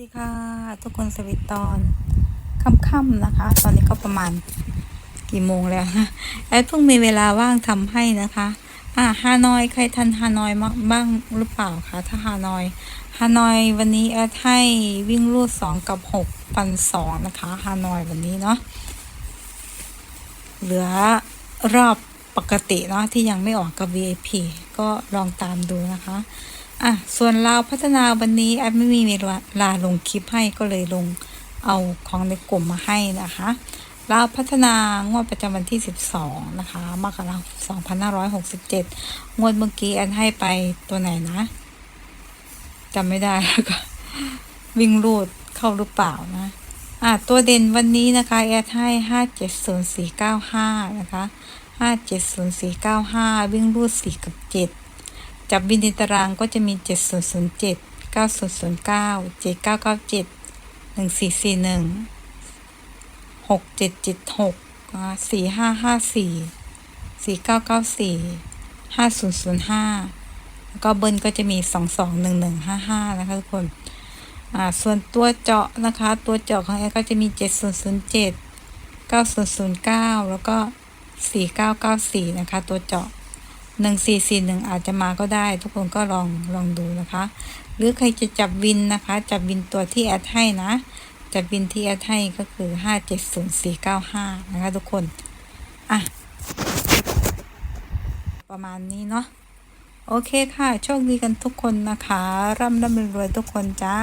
สวัสดีค่ะ ทุกคนสวิตตอนค่ำๆนะคะ ตอนนี้ก็ประมาณกี่โมงแล้วนะแอดเพิ่งมีเวลาว่างทำให้นะคะ อ่าฮานอยใครทันฮานอยบ้างหรือเปล่าคะถ้าฮานอยฮานอยวันนี้แอดให้วิ่งรูดสองกับหกปันสองนะคะฮานอยวันนี้เนาะเหลือรอบปกติเนาะที่ยังไม่ออกกับ VIP ก็ลองตามดูนะคะ อะส่วนเราพัฒนาวันนี้แอดไม่มีเวลาลงคลิปให้ก็เลยลงเอาของในกลุ่มมาให้นะคะเราพัฒนางวดประจำวันที่ 12 นะคะมกราคม2567 งวดเมื่อกี้แอดให้ไปตัวไหนนะจำไม่ได้แล้วก็วิ่งรูดเข้าหรือเปล่านะอะตัวเด่นวันนี้นะคะแอดให้ 570495 นะคะ 570495 วิ่งรูด 4 กับ 7 จับบินในตารางก็จะมี 7007 9009 7997 1441 6776 4554 4994 5005 แล้วก็เบิ้ลก็จะมี 221155 นะคะทุกคนอ่าส่วนตัวเจาะนะคะ ตัวเจาะของแอร์ก็จะมี 7007 9009 แล้วก็ 4994 นะคะ ตัวเจาะ หนึ่งสี่สี่หนึ่งอาจจะมาก็ได้ ทุกคนก็ลองลองดูนะคะ หรือใครจะจับวินนะคะ จับวินตัวที่แอดให้นะ จับวินที่แอดให้ก็คือห้าเจ็ดศูนย์สี่เก้าห้านะคะทุกคน อะ ประมาณนี้เนาะโอเคค่ะ โชคดีกันทุกคนนะคะ ร่ำร่ำรวยทุกคนจ้า